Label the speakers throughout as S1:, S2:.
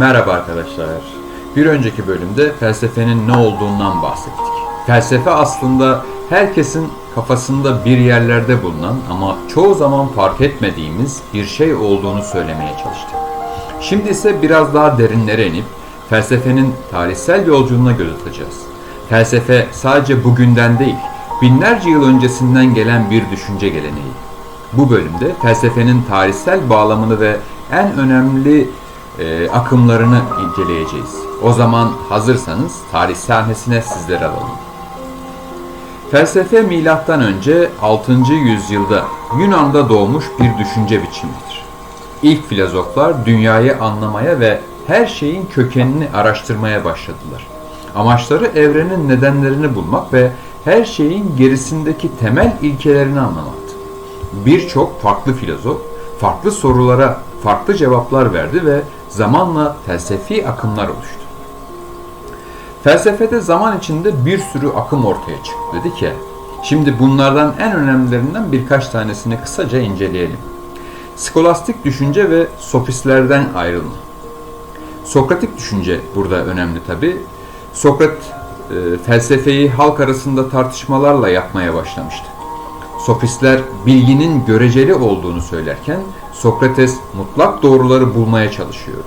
S1: Merhaba arkadaşlar. Bir önceki bölümde felsefenin ne olduğundan bahsettik. Felsefe aslında herkesin kafasında bir yerlerde bulunan ama çoğu zaman fark etmediğimiz bir şey olduğunu söylemeye çalıştık. Şimdi ise biraz daha derinlere inip felsefenin tarihsel yolculuğuna göz atacağız. Felsefe sadece bugünden değil, binlerce yıl öncesinden gelen bir düşünce geleneği. Bu bölümde felsefenin tarihsel bağlamını ve en önemli e, akımlarını inceleyeceğiz. O zaman hazırsanız tarih sahnesine sizleri alalım. Felsefe milattan önce 6. yüzyılda Yunan'da doğmuş bir düşünce biçimidir. İlk filozoflar dünyayı anlamaya ve her şeyin kökenini araştırmaya başladılar. Amaçları evrenin nedenlerini bulmak ve her şeyin gerisindeki temel ilkelerini anlamaktı. Birçok farklı filozof farklı sorulara farklı cevaplar verdi ve zamanla felsefi akımlar oluştu. Felsefede zaman içinde bir sürü akım ortaya çıktı dedik ya. Şimdi bunlardan en önemlilerinden birkaç tanesini kısaca inceleyelim. Skolastik düşünce ve sofistlerden ayrılma. Sokratik düşünce burada önemli tabi. Sokrat e, felsefeyi halk arasında tartışmalarla yapmaya başlamıştı. Sofistler bilginin göreceli olduğunu söylerken Sokrates mutlak doğruları bulmaya çalışıyordu.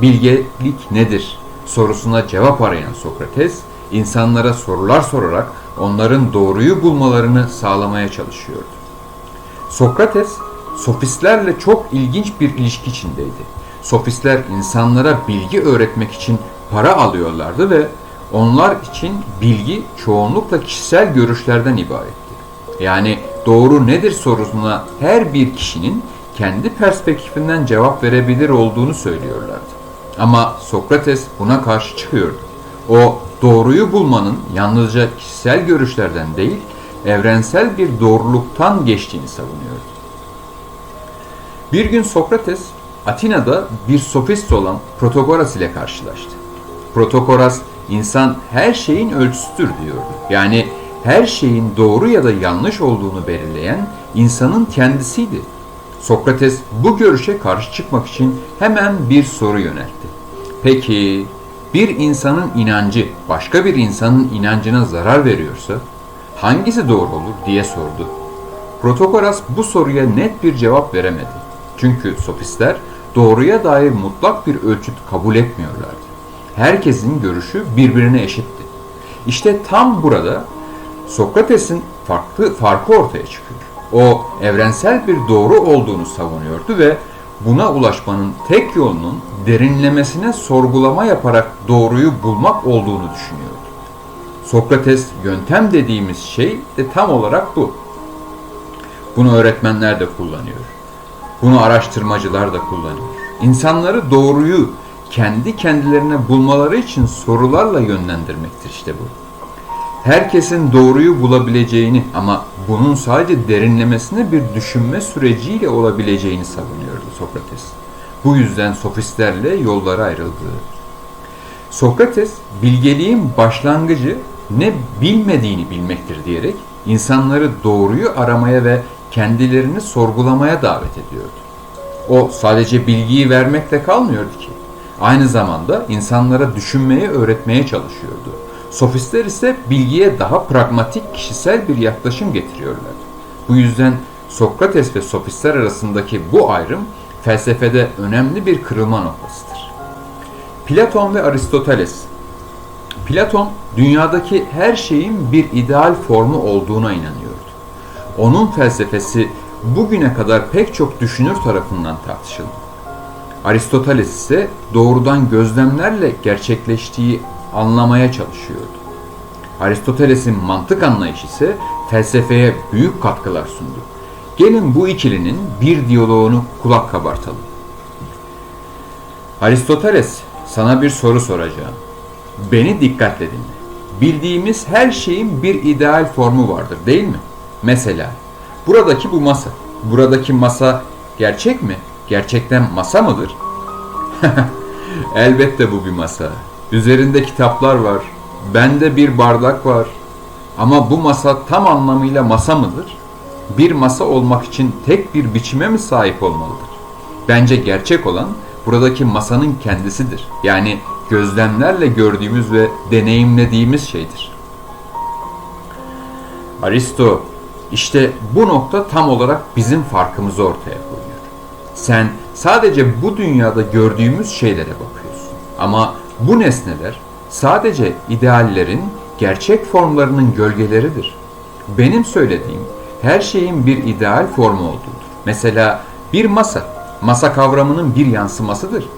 S1: Bilgelik nedir sorusuna cevap arayan Sokrates, insanlara sorular sorarak onların doğruyu bulmalarını sağlamaya çalışıyordu. Sokrates, sofistlerle çok ilginç bir ilişki içindeydi. Sofistler insanlara bilgi öğretmek için para alıyorlardı ve onlar için bilgi çoğunlukla kişisel görüşlerden ibaretti. Yani doğru nedir sorusuna her bir kişinin kendi perspektifinden cevap verebilir olduğunu söylüyorlardı. Ama Sokrates buna karşı çıkıyordu. O doğruyu bulmanın yalnızca kişisel görüşlerden değil, evrensel bir doğruluktan geçtiğini savunuyordu. Bir gün Sokrates Atina'da bir sofist olan Protagoras ile karşılaştı. Protagoras insan her şeyin ölçüsüdür diyordu. Yani her şeyin doğru ya da yanlış olduğunu belirleyen insanın kendisiydi. Sokrates bu görüşe karşı çıkmak için hemen bir soru yöneltti. Peki bir insanın inancı başka bir insanın inancına zarar veriyorsa hangisi doğru olur diye sordu. Protagoras bu soruya net bir cevap veremedi. Çünkü sofistler doğruya dair mutlak bir ölçüt kabul etmiyorlardı. Herkesin görüşü birbirine eşitti. İşte tam burada Sokrates'in farklı farkı ortaya çıkıyor. O evrensel bir doğru olduğunu savunuyordu ve buna ulaşmanın tek yolunun derinlemesine sorgulama yaparak doğruyu bulmak olduğunu düşünüyordu. Sokrates yöntem dediğimiz şey de tam olarak bu. Bunu öğretmenler de kullanıyor. Bunu araştırmacılar da kullanıyor. İnsanları doğruyu kendi kendilerine bulmaları için sorularla yönlendirmektir işte bu. Herkesin doğruyu bulabileceğini ama bunun sadece derinlemesine bir düşünme süreciyle olabileceğini savunuyordu Sokrates. Bu yüzden sofistlerle yollara ayrıldı. Sokrates bilgeliğin başlangıcı ne bilmediğini bilmektir diyerek insanları doğruyu aramaya ve kendilerini sorgulamaya davet ediyordu. O sadece bilgiyi vermekle kalmıyordu ki. Aynı zamanda insanlara düşünmeyi öğretmeye çalışıyordu. Sofistler ise bilgiye daha pragmatik kişisel bir yaklaşım getiriyorlar. Bu yüzden Sokrates ve sofistler arasındaki bu ayrım felsefede önemli bir kırılma noktasıdır. Platon ve Aristoteles Platon dünyadaki her şeyin bir ideal formu olduğuna inanıyordu. Onun felsefesi bugüne kadar pek çok düşünür tarafından tartışıldı. Aristoteles ise doğrudan gözlemlerle gerçekleştiği anlamaya çalışıyordu. Aristoteles'in mantık anlayışı ise felsefeye büyük katkılar sundu. Gelin bu ikilinin bir diyaloğunu kulak kabartalım. Aristoteles, sana bir soru soracağım. Beni dikkatle dinle. Bildiğimiz her şeyin bir ideal formu vardır değil mi? Mesela buradaki bu masa. Buradaki masa gerçek mi? Gerçekten masa mıdır? Elbette bu bir masa. Üzerinde kitaplar var. Bende bir bardak var. Ama bu masa tam anlamıyla masa mıdır? Bir masa olmak için tek bir biçime mi sahip olmalıdır? Bence gerçek olan buradaki masanın kendisidir. Yani gözlemlerle gördüğümüz ve deneyimlediğimiz şeydir. Aristo, işte bu nokta tam olarak bizim farkımızı ortaya koyuyor. Sen sadece bu dünyada gördüğümüz şeylere bakıyorsun. Ama bu nesneler sadece ideallerin gerçek formlarının gölgeleridir. Benim söylediğim her şeyin bir ideal formu olduğudur. Mesela bir masa, masa kavramının bir yansımasıdır.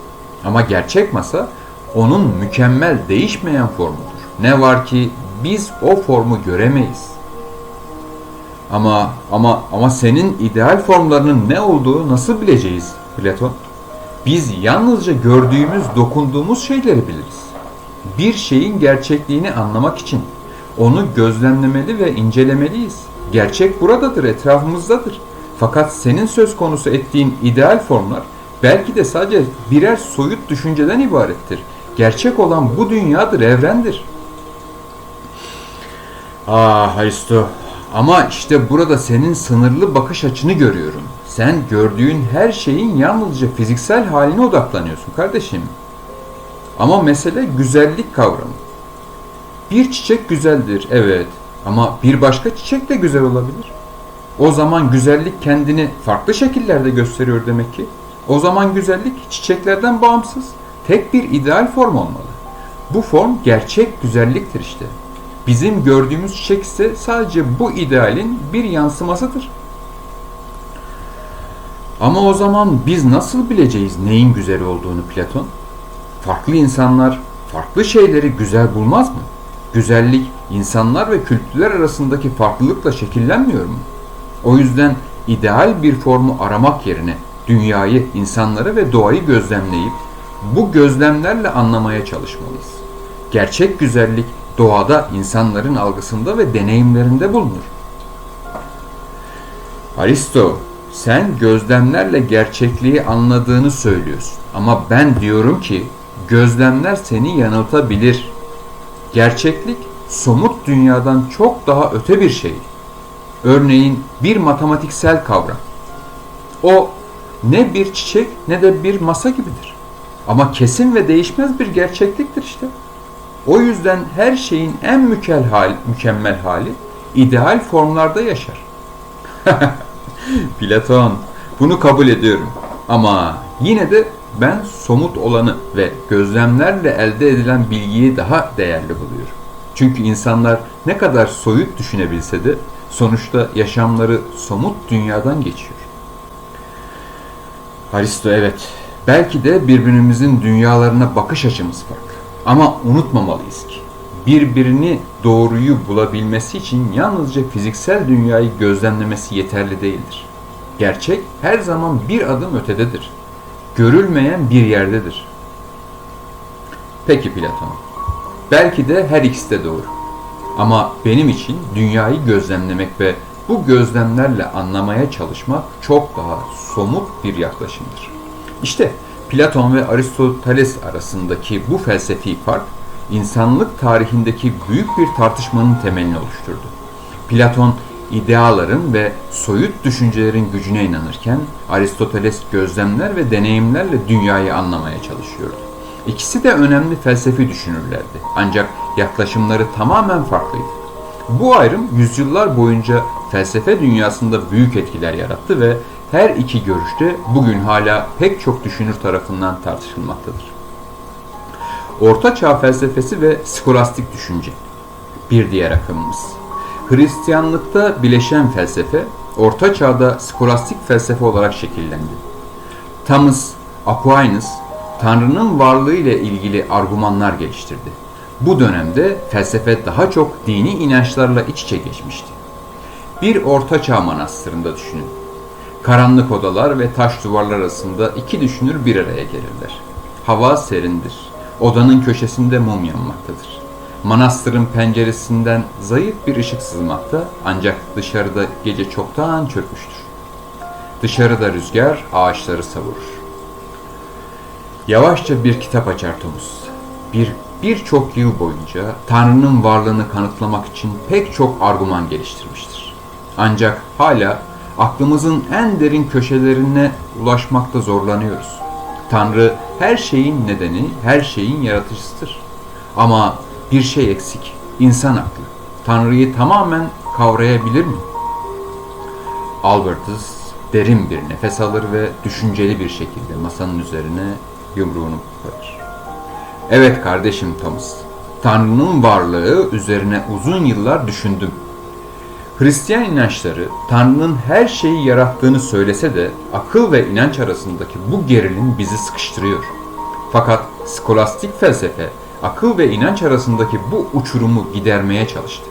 S1: Ama gerçek masa onun mükemmel değişmeyen formudur. Ne var ki biz o formu göremeyiz. Ama ama ama senin ideal formlarının ne olduğu nasıl bileceğiz Platon? Biz yalnızca gördüğümüz, dokunduğumuz şeyleri biliriz. Bir şeyin gerçekliğini anlamak için onu gözlemlemeli ve incelemeliyiz. Gerçek buradadır, etrafımızdadır. Fakat senin söz konusu ettiğin ideal formlar belki de sadece birer soyut düşünceden ibarettir. Gerçek olan bu dünyadır, evrendir. Ah Aristo, ama işte burada senin sınırlı bakış açını görüyorum. Sen gördüğün her şeyin yalnızca fiziksel haline odaklanıyorsun kardeşim. Ama mesele güzellik kavramı. Bir çiçek güzeldir, evet. Ama bir başka çiçek de güzel olabilir. O zaman güzellik kendini farklı şekillerde gösteriyor demek ki. O zaman güzellik çiçeklerden bağımsız, tek bir ideal form olmalı. Bu form gerçek güzelliktir işte. Bizim gördüğümüz çiçek ise sadece bu idealin bir yansımasıdır. Ama o zaman biz nasıl bileceğiz neyin güzel olduğunu Platon? Farklı insanlar farklı şeyleri güzel bulmaz mı? Güzellik insanlar ve kültürler arasındaki farklılıkla şekillenmiyor mu? O yüzden ideal bir formu aramak yerine dünyayı, insanları ve doğayı gözlemleyip bu gözlemlerle anlamaya çalışmalıyız. Gerçek güzellik doğada insanların algısında ve deneyimlerinde bulunur. Aristo, sen gözlemlerle gerçekliği anladığını söylüyorsun. Ama ben diyorum ki gözlemler seni yanıltabilir. Gerçeklik somut dünyadan çok daha öte bir şey. Örneğin bir matematiksel kavram. O ne bir çiçek ne de bir masa gibidir. Ama kesin ve değişmez bir gerçekliktir işte. O yüzden her şeyin en mükemmel hali, mükemmel hali ideal formlarda yaşar. Platon, bunu kabul ediyorum. Ama yine de ben somut olanı ve gözlemlerle elde edilen bilgiyi daha değerli buluyorum. Çünkü insanlar ne kadar soyut düşünebilse de sonuçta yaşamları somut dünyadan geçiyor. Aristo evet, belki de birbirimizin dünyalarına bakış açımız farklı. Ama unutmamalıyız ki birbirini doğruyu bulabilmesi için yalnızca fiziksel dünyayı gözlemlemesi yeterli değildir. Gerçek her zaman bir adım ötededir. Görülmeyen bir yerdedir. Peki Platon. Belki de her ikisi de doğru. Ama benim için dünyayı gözlemlemek ve bu gözlemlerle anlamaya çalışmak çok daha somut bir yaklaşımdır. İşte Platon ve Aristoteles arasındaki bu felsefi fark insanlık tarihindeki büyük bir tartışmanın temelini oluşturdu. Platon ideaların ve soyut düşüncelerin gücüne inanırken Aristoteles gözlemler ve deneyimlerle dünyayı anlamaya çalışıyordu. İkisi de önemli felsefi düşünürlerdi. Ancak yaklaşımları tamamen farklıydı. Bu ayrım yüzyıllar boyunca felsefe dünyasında büyük etkiler yarattı ve her iki görüşte bugün hala pek çok düşünür tarafından tartışılmaktadır. Orta Çağ felsefesi ve skolastik düşünce bir diğer akımımız. Hristiyanlıkta bileşen felsefe, Orta Çağ'da skolastik felsefe olarak şekillendi. Thomas Aquinas, Tanrı'nın varlığı ile ilgili argümanlar geliştirdi. Bu dönemde felsefe daha çok dini inançlarla iç içe geçmişti. Bir Orta Çağ manastırında düşünün. Karanlık odalar ve taş duvarlar arasında iki düşünür bir araya gelirler. Hava serindir. Odanın köşesinde mum yanmaktadır. Manastırın penceresinden zayıf bir ışık sızmakta ancak dışarıda gece çoktan çökmüştür. Dışarıda rüzgar ağaçları savurur. Yavaşça bir kitap açar Thomas. Bir birçok yıl boyunca Tanrı'nın varlığını kanıtlamak için pek çok argüman geliştirmiştir. Ancak hala aklımızın en derin köşelerine ulaşmakta zorlanıyoruz. Tanrı her şeyin nedeni, her şeyin yaratıcısıdır. Ama bir şey eksik, insan aklı. Tanrı'yı tamamen kavrayabilir mi? Albertus derin bir nefes alır ve düşünceli bir şekilde masanın üzerine yumruğunu koyar. Evet kardeşim Thomas, Tanrı'nın varlığı üzerine uzun yıllar düşündüm. Hristiyan inançları Tanrı'nın her şeyi yarattığını söylese de akıl ve inanç arasındaki bu gerilim bizi sıkıştırıyor. Fakat skolastik felsefe akıl ve inanç arasındaki bu uçurumu gidermeye çalıştı.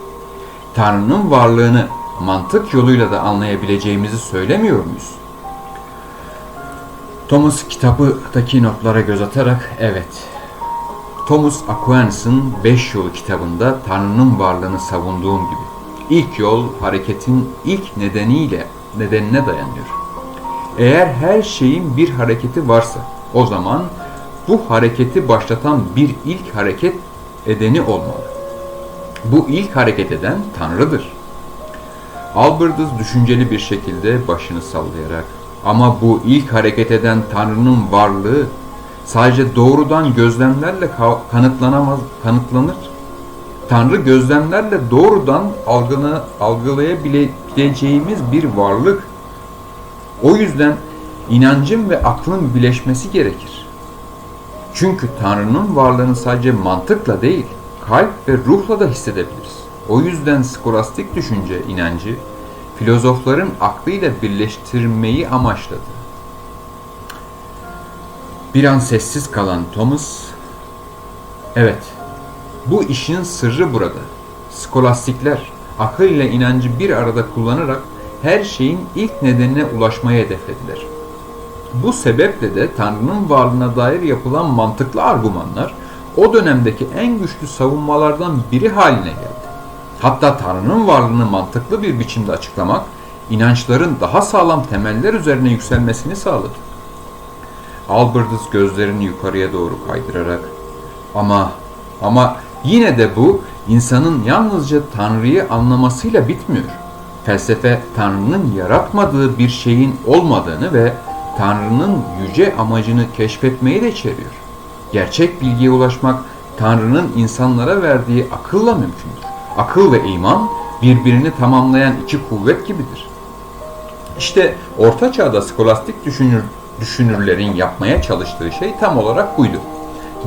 S1: Tanrı'nın varlığını mantık yoluyla da anlayabileceğimizi söylemiyor muyuz? Thomas kitabıdaki notlara göz atarak evet. Thomas Aquinas'ın Beş Yolu kitabında Tanrı'nın varlığını savunduğum gibi ilk yol hareketin ilk nedeniyle nedenine dayanıyor. Eğer her şeyin bir hareketi varsa o zaman bu hareketi başlatan bir ilk hareket edeni olmalı. Bu ilk hareket eden Tanrı'dır. Albertus düşünceli bir şekilde başını sallayarak ama bu ilk hareket eden Tanrı'nın varlığı sadece doğrudan gözlemlerle kanıtlanamaz, kanıtlanır. Tanrı gözlemlerle doğrudan algına, algılayabileceğimiz bir varlık. O yüzden inancın ve aklın birleşmesi gerekir. Çünkü Tanrı'nın varlığını sadece mantıkla değil, kalp ve ruhla da hissedebiliriz. O yüzden skolastik düşünce inancı filozofların aklıyla birleştirmeyi amaçladı. Bir an sessiz kalan Thomas, evet bu işin sırrı burada. Skolastikler akıl ile inancı bir arada kullanarak her şeyin ilk nedenine ulaşmaya hedeflediler. Bu sebeple de Tanrı'nın varlığına dair yapılan mantıklı argümanlar o dönemdeki en güçlü savunmalardan biri haline geldi. Hatta Tanrı'nın varlığını mantıklı bir biçimde açıklamak, inançların daha sağlam temeller üzerine yükselmesini sağladı. Albertus gözlerini yukarıya doğru kaydırarak ama ama yine de bu insanın yalnızca Tanrı'yı anlamasıyla bitmiyor. Felsefe Tanrı'nın yaratmadığı bir şeyin olmadığını ve Tanrı'nın yüce amacını keşfetmeyi de içeriyor. Gerçek bilgiye ulaşmak Tanrı'nın insanlara verdiği akılla mümkündür. Akıl ve iman birbirini tamamlayan iki kuvvet gibidir. İşte Orta Çağ'da skolastik düşünür, düşünürlerin yapmaya çalıştığı şey tam olarak buydu.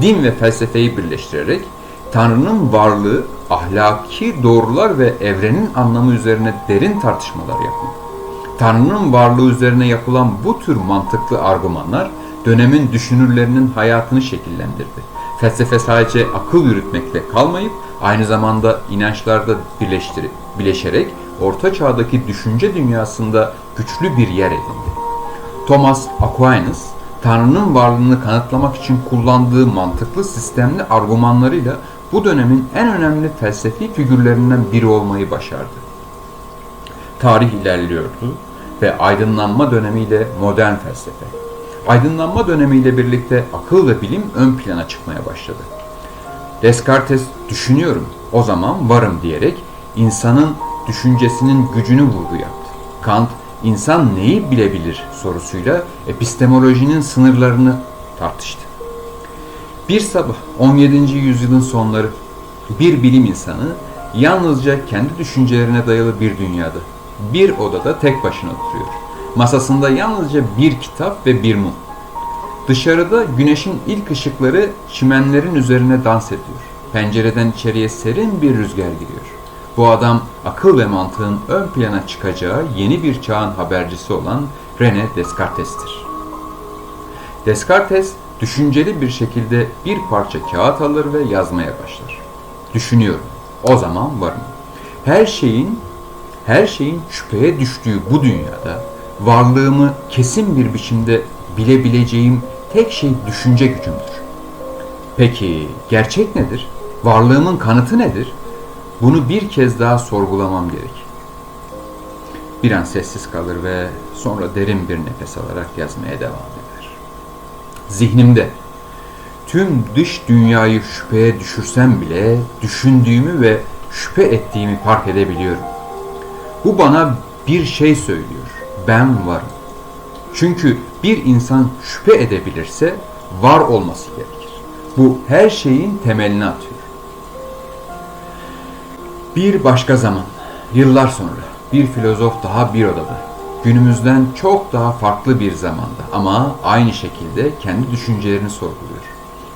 S1: Din ve felsefeyi birleştirerek Tanrı'nın varlığı, ahlaki doğrular ve evrenin anlamı üzerine derin tartışmalar yapmak. Tanrı'nın varlığı üzerine yapılan bu tür mantıklı argümanlar dönemin düşünürlerinin hayatını şekillendirdi. Felsefe sadece akıl yürütmekle kalmayıp aynı zamanda inançlarda birleştirip, bileşerek Orta Çağ'daki düşünce dünyasında güçlü bir yer edindi. Thomas Aquinas, Tanrı'nın varlığını kanıtlamak için kullandığı mantıklı sistemli argümanlarıyla bu dönemin en önemli felsefi figürlerinden biri olmayı başardı. Tarih ilerliyordu ve aydınlanma dönemiyle modern felsefe. Aydınlanma dönemiyle birlikte akıl ve bilim ön plana çıkmaya başladı. Descartes düşünüyorum, o zaman varım diyerek insanın düşüncesinin gücünü vurgu yaptı. Kant, insan neyi bilebilir sorusuyla epistemolojinin sınırlarını tartıştı. Bir sabah 17. yüzyılın sonları bir bilim insanı yalnızca kendi düşüncelerine dayalı bir dünyada, bir odada tek başına oturuyor. Masasında yalnızca bir kitap ve bir mum. Dışarıda güneşin ilk ışıkları çimenlerin üzerine dans ediyor. Pencereden içeriye serin bir rüzgar giriyor. Bu adam akıl ve mantığın ön plana çıkacağı yeni bir çağın habercisi olan René Descartes'tir. Descartes düşünceli bir şekilde bir parça kağıt alır ve yazmaya başlar. Düşünüyorum. O zaman varım. Her şeyin her şeyin şüpheye düştüğü bu dünyada varlığımı kesin bir biçimde bilebileceğim tek şey düşünce gücümdür. Peki gerçek nedir? Varlığımın kanıtı nedir? Bunu bir kez daha sorgulamam gerek. Bir an sessiz kalır ve sonra derin bir nefes alarak yazmaya devam eder. Zihnimde tüm dış dünyayı şüpheye düşürsem bile düşündüğümü ve şüphe ettiğimi fark edebiliyorum. Bu bana bir şey söylüyor. Ben varım. Çünkü bir insan şüphe edebilirse var olması gerekir. Bu her şeyin temelini atıyor. Bir başka zaman, yıllar sonra bir filozof daha bir odada, günümüzden çok daha farklı bir zamanda ama aynı şekilde kendi düşüncelerini sorguluyor.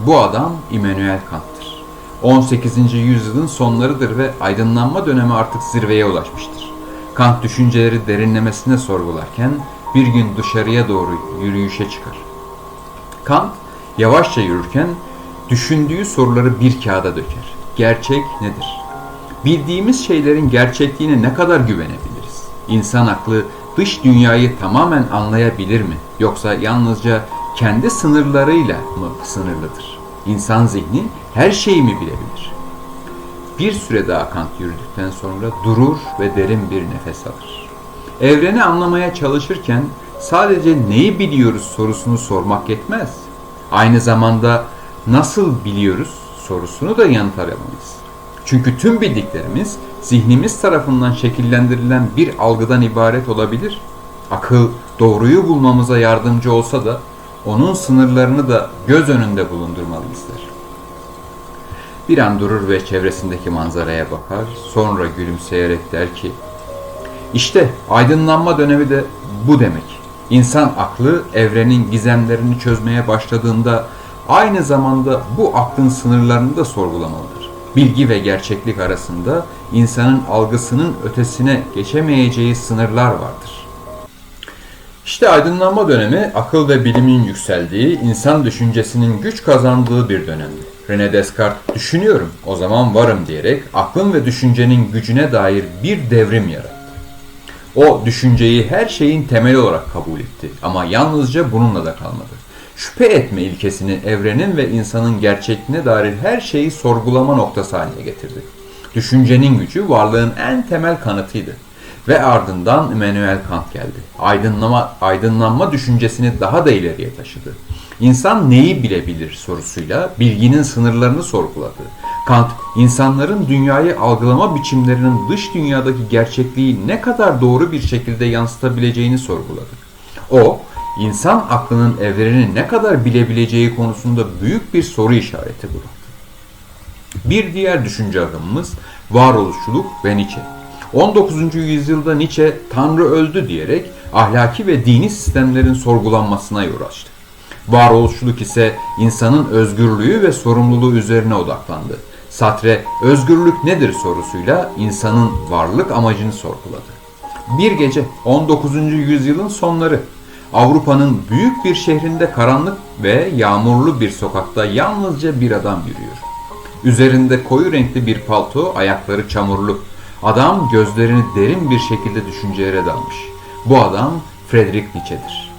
S1: Bu adam Immanuel Kant'tır. 18. yüzyılın sonlarıdır ve aydınlanma dönemi artık zirveye ulaşmıştır. Kant düşünceleri derinlemesine sorgularken bir gün dışarıya doğru yürüyüşe çıkar. Kant yavaşça yürürken düşündüğü soruları bir kağıda döker. Gerçek nedir? Bildiğimiz şeylerin gerçekliğine ne kadar güvenebiliriz? İnsan aklı dış dünyayı tamamen anlayabilir mi? Yoksa yalnızca kendi sınırlarıyla mı sınırlıdır? İnsan zihni her şeyi mi bilebilir? Bir süre daha Kant yürüdükten sonra durur ve derin bir nefes alır. Evreni anlamaya çalışırken sadece neyi biliyoruz sorusunu sormak yetmez. Aynı zamanda nasıl biliyoruz sorusunu da yanıt aramalıyız. Çünkü tüm bildiklerimiz zihnimiz tarafından şekillendirilen bir algıdan ibaret olabilir. Akıl doğruyu bulmamıza yardımcı olsa da onun sınırlarını da göz önünde bulundurmalıyızdır. Bir an durur ve çevresindeki manzaraya bakar, sonra gülümseyerek der ki, işte aydınlanma dönemi de bu demek. İnsan aklı evrenin gizemlerini çözmeye başladığında aynı zamanda bu aklın sınırlarını da sorgulamalıdır. Bilgi ve gerçeklik arasında insanın algısının ötesine geçemeyeceği sınırlar vardır. İşte aydınlanma dönemi akıl ve bilimin yükseldiği, insan düşüncesinin güç kazandığı bir dönemdi. René Descartes düşünüyorum, o zaman varım diyerek aklın ve düşüncenin gücüne dair bir devrim yarattı. O düşünceyi her şeyin temeli olarak kabul etti ama yalnızca bununla da kalmadı. Şüphe etme ilkesini evrenin ve insanın gerçekliğine dair her şeyi sorgulama noktası haline getirdi. Düşüncenin gücü varlığın en temel kanıtıydı. Ve ardından Immanuel Kant geldi. Aydınlama, aydınlanma düşüncesini daha da ileriye taşıdı. İnsan neyi bilebilir sorusuyla bilginin sınırlarını sorguladı. Kant, insanların dünyayı algılama biçimlerinin dış dünyadaki gerçekliği ne kadar doğru bir şekilde yansıtabileceğini sorguladı. O, insan aklının evreni ne kadar bilebileceği konusunda büyük bir soru işareti bıraktı. Bir diğer düşünce akımımız varoluşçuluk ve Nietzsche. 19. yüzyılda Nietzsche Tanrı öldü diyerek ahlaki ve dini sistemlerin sorgulanmasına yol açtı. Varoluşçuluk ise insanın özgürlüğü ve sorumluluğu üzerine odaklandı. Sartre özgürlük nedir sorusuyla insanın varlık amacını sorguladı. Bir gece 19. yüzyılın sonları Avrupa'nın büyük bir şehrinde karanlık ve yağmurlu bir sokakta yalnızca bir adam yürüyor. Üzerinde koyu renkli bir palto, ayakları çamurlu. Adam gözlerini derin bir şekilde düşüncelere dalmış. Bu adam Friedrich Nietzsche'dir.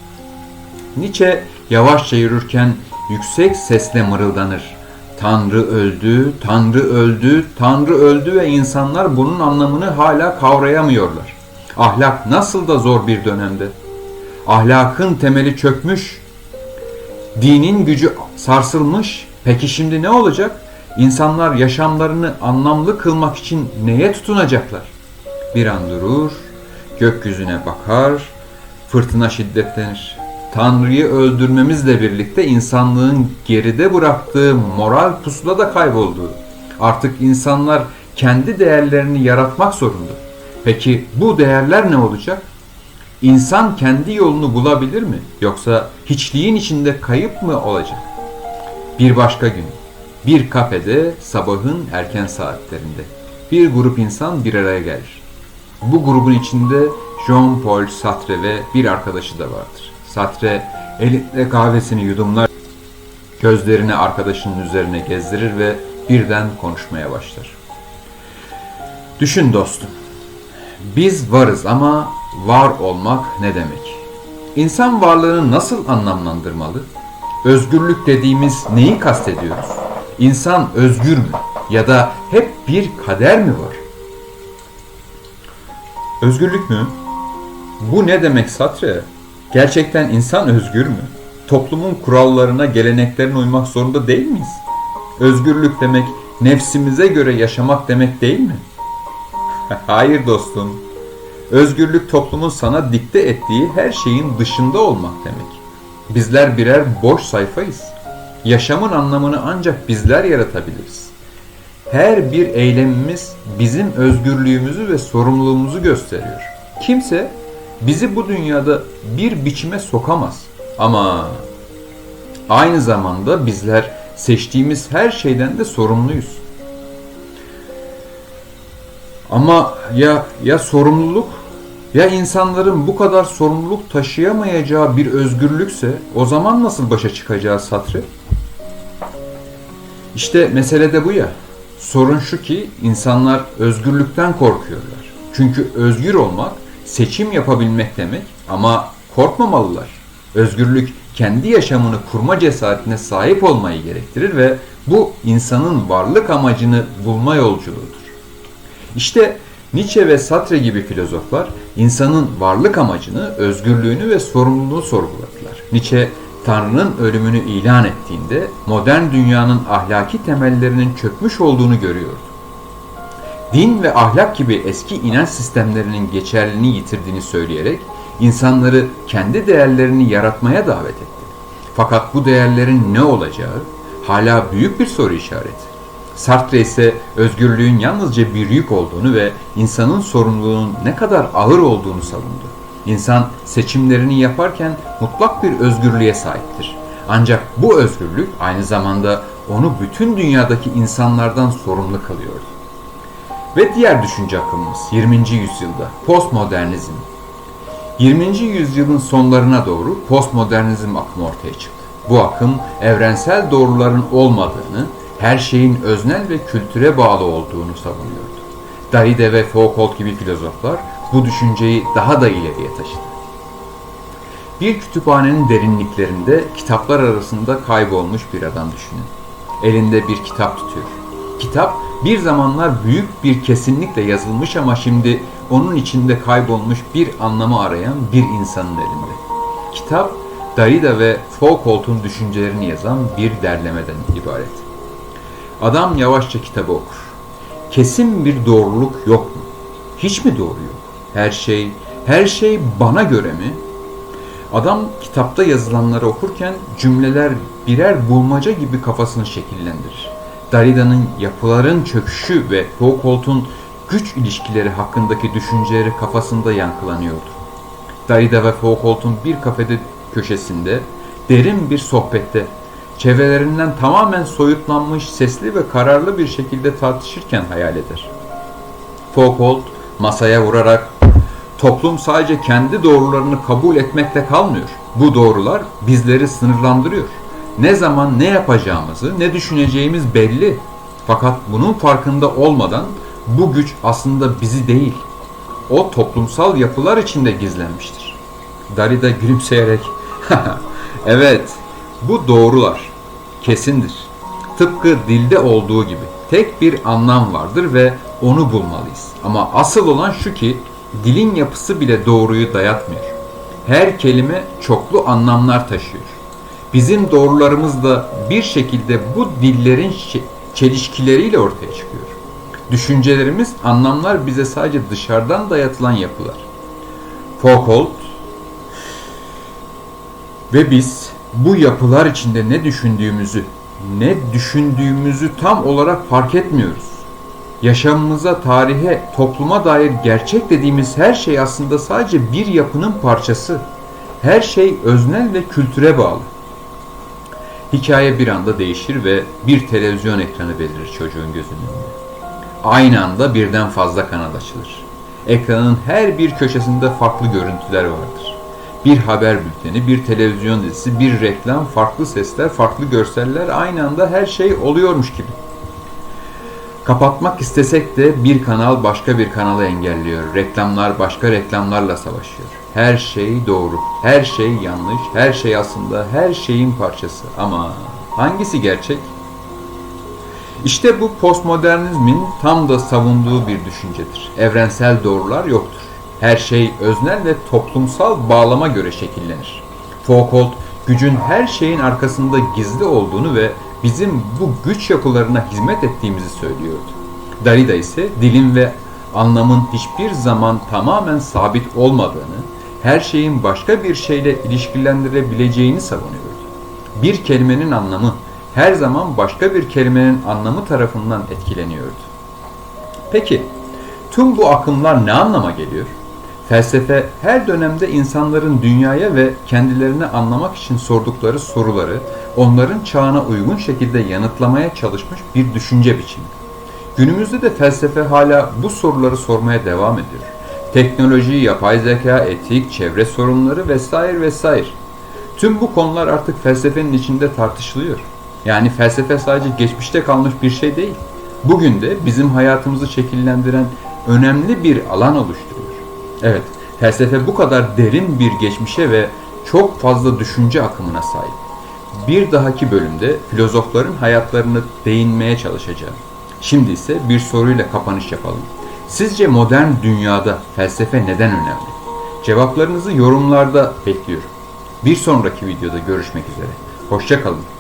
S1: Nietzsche yavaşça yürürken yüksek sesle mırıldanır. Tanrı öldü, Tanrı öldü, Tanrı öldü ve insanlar bunun anlamını hala kavrayamıyorlar. Ahlak nasıl da zor bir dönemde. Ahlakın temeli çökmüş, dinin gücü sarsılmış. Peki şimdi ne olacak? İnsanlar yaşamlarını anlamlı kılmak için neye tutunacaklar? Bir an durur, gökyüzüne bakar, fırtına şiddetlenir. Tanrı'yı öldürmemizle birlikte insanlığın geride bıraktığı moral pusula da kayboldu. Artık insanlar kendi değerlerini yaratmak zorunda. Peki bu değerler ne olacak? İnsan kendi yolunu bulabilir mi? Yoksa hiçliğin içinde kayıp mı olacak? Bir başka gün, bir kafede sabahın erken saatlerinde bir grup insan bir araya gelir. Bu grubun içinde Jean-Paul Sartre ve bir arkadaşı da vardır. Sartre elinde kahvesini yudumlar, gözlerini arkadaşının üzerine gezdirir ve birden konuşmaya başlar. Düşün dostum, biz varız ama var olmak ne demek? İnsan varlığını nasıl anlamlandırmalı? Özgürlük dediğimiz neyi kastediyoruz? İnsan özgür mü? Ya da hep bir kader mi var? Özgürlük mü? Bu ne demek Satre? Gerçekten insan özgür mü? Toplumun kurallarına, geleneklerine uymak zorunda değil miyiz? Özgürlük demek nefsimize göre yaşamak demek değil mi? Hayır dostum. Özgürlük toplumun sana dikte ettiği her şeyin dışında olmak demek. Bizler birer boş sayfayız. Yaşamın anlamını ancak bizler yaratabiliriz. Her bir eylemimiz bizim özgürlüğümüzü ve sorumluluğumuzu gösteriyor. Kimse bizi bu dünyada bir biçime sokamaz. Ama aynı zamanda bizler seçtiğimiz her şeyden de sorumluyuz. Ama ya ya sorumluluk ya insanların bu kadar sorumluluk taşıyamayacağı bir özgürlükse o zaman nasıl başa çıkacağız Satri? İşte mesele de bu ya. Sorun şu ki insanlar özgürlükten korkuyorlar. Çünkü özgür olmak seçim yapabilmek demek ama korkmamalılar. Özgürlük kendi yaşamını kurma cesaretine sahip olmayı gerektirir ve bu insanın varlık amacını bulma yolculuğudur. İşte Nietzsche ve Sartre gibi filozoflar insanın varlık amacını, özgürlüğünü ve sorumluluğunu sorguladılar. Nietzsche Tanrı'nın ölümünü ilan ettiğinde modern dünyanın ahlaki temellerinin çökmüş olduğunu görüyordu. Din ve ahlak gibi eski inanç sistemlerinin geçerliliğini yitirdiğini söyleyerek insanları kendi değerlerini yaratmaya davet etti. Fakat bu değerlerin ne olacağı hala büyük bir soru işareti. Sartre ise özgürlüğün yalnızca bir yük olduğunu ve insanın sorumluluğunun ne kadar ağır olduğunu savundu. İnsan seçimlerini yaparken mutlak bir özgürlüğe sahiptir. Ancak bu özgürlük aynı zamanda onu bütün dünyadaki insanlardan sorumlu kılıyordu. Ve diğer düşünce akımımız 20. yüzyılda postmodernizm. 20. yüzyılın sonlarına doğru postmodernizm akımı ortaya çıktı. Bu akım evrensel doğruların olmadığını, her şeyin öznel ve kültüre bağlı olduğunu savunuyordu. Derrida ve Foucault gibi filozoflar bu düşünceyi daha da ileriye taşıdı. Bir kütüphanenin derinliklerinde kitaplar arasında kaybolmuş bir adam düşünün. Elinde bir kitap tutuyor. Kitap bir zamanlar büyük bir kesinlikle yazılmış ama şimdi onun içinde kaybolmuş bir anlamı arayan bir insanın elinde. Kitap Derrida ve Foucault'un düşüncelerini yazan bir derlemeden ibaret. Adam yavaşça kitabı okur. Kesin bir doğruluk yok mu? Hiç mi doğru yok? Her şey, her şey bana göre mi? Adam kitapta yazılanları okurken cümleler birer bulmaca gibi kafasını şekillendirir. Derrida'nın yapıların çöküşü ve Foucault'un güç ilişkileri hakkındaki düşünceleri kafasında yankılanıyordu. Derrida ve Foucault'un bir kafede köşesinde derin bir sohbette çevrelerinden tamamen soyutlanmış, sesli ve kararlı bir şekilde tartışırken hayal eder. Foucault masaya vurarak toplum sadece kendi doğrularını kabul etmekle kalmıyor. Bu doğrular bizleri sınırlandırıyor. Ne zaman ne yapacağımızı, ne düşüneceğimiz belli. Fakat bunun farkında olmadan bu güç aslında bizi değil, o toplumsal yapılar içinde gizlenmiştir. Derrida gülümseyerek, evet bu doğrular, kesindir. Tıpkı dilde olduğu gibi tek bir anlam vardır ve onu bulmalıyız. Ama asıl olan şu ki dilin yapısı bile doğruyu dayatmıyor. Her kelime çoklu anlamlar taşıyor. Bizim doğrularımız da bir şekilde bu dillerin çelişkileriyle ortaya çıkıyor. Düşüncelerimiz, anlamlar bize sadece dışarıdan dayatılan yapılar. Foucault ve biz bu yapılar içinde ne düşündüğümüzü, ne düşündüğümüzü tam olarak fark etmiyoruz. Yaşamımıza, tarihe, topluma dair gerçek dediğimiz her şey aslında sadece bir yapının parçası. Her şey öznel ve kültüre bağlı. Hikaye bir anda değişir ve bir televizyon ekranı belirir çocuğun gözünün önünde. Aynı anda birden fazla kanal açılır. Ekranın her bir köşesinde farklı görüntüler vardır. Bir haber bülteni, bir televizyon dizisi, bir reklam, farklı sesler, farklı görseller aynı anda her şey oluyormuş gibi. Kapatmak istesek de bir kanal başka bir kanalı engelliyor. Reklamlar başka reklamlarla savaşıyor. Her şey doğru, her şey yanlış, her şey aslında her şeyin parçası. Ama hangisi gerçek? İşte bu postmodernizmin tam da savunduğu bir düşüncedir. Evrensel doğrular yoktur. Her şey öznel ve toplumsal bağlama göre şekillenir. Foucault, gücün her şeyin arkasında gizli olduğunu ve bizim bu güç yapılarına hizmet ettiğimizi söylüyordu. Derrida ise dilin ve anlamın hiçbir zaman tamamen sabit olmadığını, her şeyin başka bir şeyle ilişkilendirebileceğini savunuyordu. Bir kelimenin anlamı her zaman başka bir kelimenin anlamı tarafından etkileniyordu. Peki, tüm bu akımlar ne anlama geliyor? Felsefe her dönemde insanların dünyaya ve kendilerini anlamak için sordukları soruları onların çağına uygun şekilde yanıtlamaya çalışmış bir düşünce biçimi. Günümüzde de felsefe hala bu soruları sormaya devam ediyor. Teknoloji, yapay zeka, etik, çevre sorunları vesaire vesaire. Tüm bu konular artık felsefenin içinde tartışılıyor. Yani felsefe sadece geçmişte kalmış bir şey değil. Bugün de bizim hayatımızı şekillendiren önemli bir alan oluşturuyor. Evet, felsefe bu kadar derin bir geçmişe ve çok fazla düşünce akımına sahip. Bir dahaki bölümde filozofların hayatlarını değinmeye çalışacağım. Şimdi ise bir soruyla kapanış yapalım. Sizce modern dünyada felsefe neden önemli? Cevaplarınızı yorumlarda bekliyorum. Bir sonraki videoda görüşmek üzere. Hoşçakalın.